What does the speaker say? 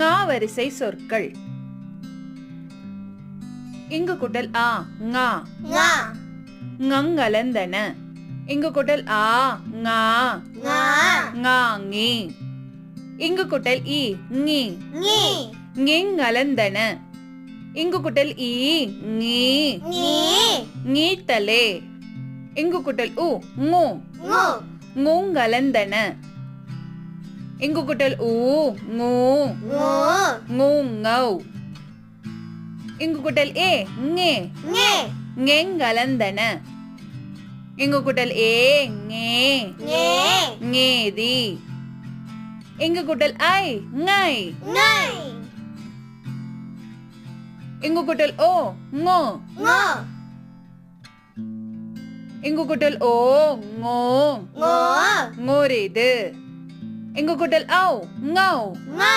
வரிசை சொற்கள். இங்கு குட்டல் ஆ ngà ngங்கலந்தன இங்கு குட்டல் ஆ ngà ngாங்கி இங்கு குட்டல் ngி nghi ngெங்கலந்தன இங்கு குட்டல் ngி nghi ngீட்டலே இங்கு குட்டல் உ ngூ ngô ngூங்கலந்தன இங்கு குட்டல் ஊ ngூ ngô ngூங்கௌ இங்கு குட்டல் ஏ ngே nghe ngெங்கலந்தன இங்கு குட்டல் ஏ ngே nghe ngேதி இங்கு குட்டல் ஐ ngை ngay இங்கு குட்டல் ஓ ngோ ngô